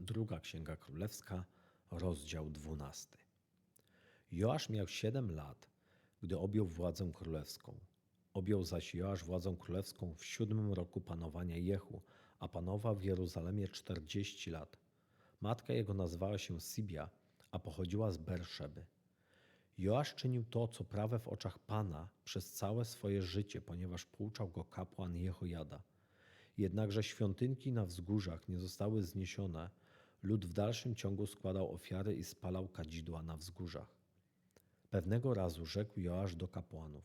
Druga Księga Królewska, rozdział 12. Joasz miał 7 lat, gdy objął władzę królewską. Objął zaś Joasz władzę królewską w siódmym roku panowania Jehu, a panował w Jeruzalemie 40 lat. Matka jego nazywała się Sibia, a pochodziła z Berszeby. Joasz czynił to, co prawe w oczach Pana przez całe swoje życie, ponieważ pouczał go kapłan Jehojada. Jednakże świątynki na wzgórzach nie zostały zniesione, lud w dalszym ciągu składał ofiary i spalał kadzidła na wzgórzach. Pewnego razu rzekł Joasz do kapłanów: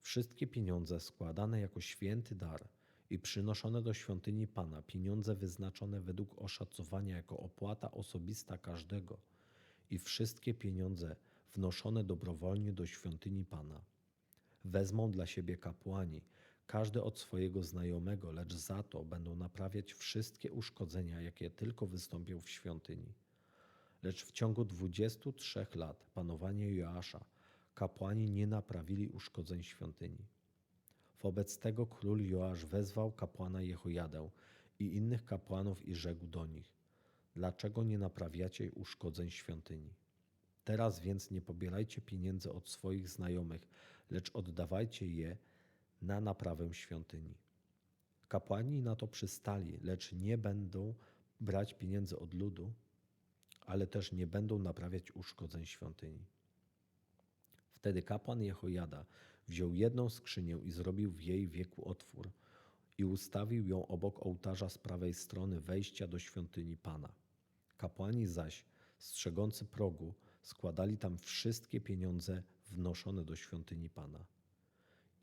Wszystkie pieniądze składane jako święty dar i przynoszone do świątyni Pana, pieniądze wyznaczone według oszacowania jako opłata osobista każdego i wszystkie pieniądze wnoszone dobrowolnie do świątyni Pana. Wezmą dla siebie kapłani, każdy od swojego znajomego, lecz za to będą naprawiać wszystkie uszkodzenia, jakie tylko wystąpią w świątyni. Lecz w ciągu 23 lat panowania Joasza kapłani nie naprawili uszkodzeń świątyni. Wobec tego król Joasz wezwał kapłana Jehojadę i innych kapłanów i rzekł do nich: Dlaczego nie naprawiacie uszkodzeń świątyni? Teraz więc nie pobierajcie pieniędzy od swoich znajomych, lecz oddawajcie je na naprawę świątyni. Kapłani na to przystali, lecz nie będą brać pieniędzy od ludu, ale też nie będą naprawiać uszkodzeń świątyni. Wtedy kapłan Jehojada wziął jedną skrzynię i zrobił w jej wieku otwór i ustawił ją obok ołtarza z prawej strony wejścia do świątyni Pana. Kapłani zaś, strzegący progu, składali tam wszystkie pieniądze wnoszone do świątyni Pana.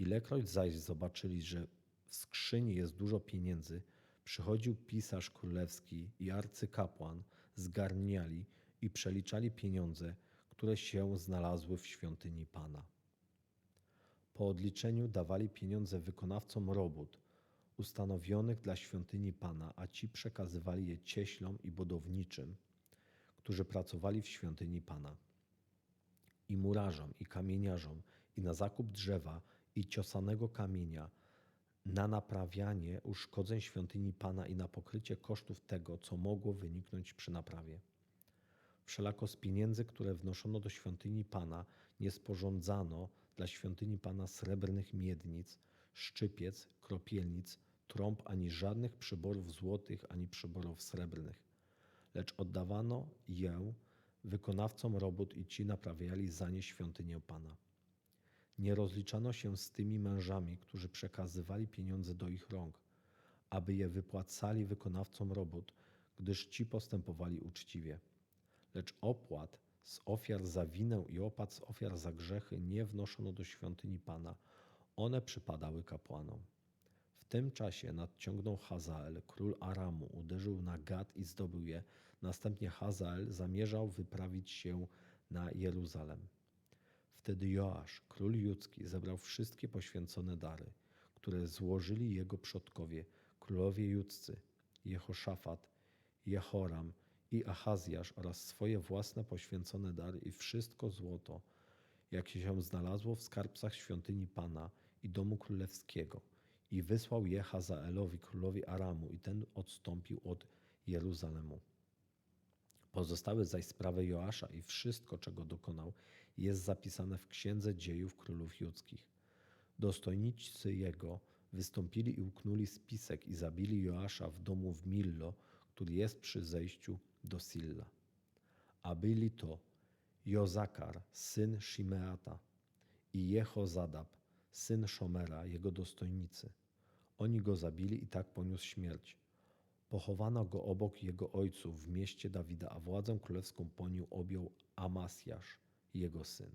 Ilekroć zaś zobaczyli, że w skrzyni jest dużo pieniędzy, przychodził pisarz królewski i arcykapłan, zgarniali i przeliczali pieniądze, które się znalazły w świątyni Pana. Po odliczeniu dawali pieniądze wykonawcom robót ustanowionych dla świątyni Pana, a ci przekazywali je cieślom i budowniczym, którzy pracowali w świątyni Pana. I murarzom, i kamieniarzom, i na zakup drzewa, i ciosanego kamienia, na naprawianie uszkodzeń świątyni Pana i na pokrycie kosztów tego, co mogło wyniknąć przy naprawie. Wszelako z pieniędzy, które wnoszono do świątyni Pana, nie sporządzano dla świątyni Pana srebrnych miednic, szczypiec, kropielnic, trąb, ani żadnych przyborów złotych, ani przyborów srebrnych. Lecz oddawano je wykonawcom robót i ci naprawiali za nie świątynię Pana. Nie rozliczano się z tymi mężami, którzy przekazywali pieniądze do ich rąk, aby je wypłacali wykonawcom robót, gdyż ci postępowali uczciwie. Lecz opłat z ofiar za winę i opłat z ofiar za grzechy nie wnoszono do świątyni Pana. One przypadały kapłanom. W tym czasie nadciągnął Hazael, król Aramu, uderzył na Gad i zdobył je. Następnie Hazael zamierzał wyprawić się na Jeruzalem. Wtedy Joasz, król judzki, zebrał wszystkie poświęcone dary, które złożyli jego przodkowie, królowie judzcy, Jehoszafat, Jehoram i Achazjasz oraz swoje własne poświęcone dary i wszystko złoto, jakie się znalazło w skarbcach świątyni Pana i domu królewskiego i wysłał je Hazaelowi, królowi Aramu i ten odstąpił od Jeruzalemu. Pozostałe zaś sprawy Joasza i wszystko, czego dokonał, jest zapisane w Księdze Dziejów Królów Judzkich. Dostojnicy jego wystąpili i uknuli spisek i zabili Joasza w domu w Millo, który jest przy zejściu do Silla. A byli to Jozakar, syn Shimeata i Jehozadab, syn Szomera, jego dostojnicy. Oni go zabili i tak poniósł śmierć. Pochowano go obok jego ojców w mieście Dawida, a władzę królewską po objął Amasjasz, jego syn.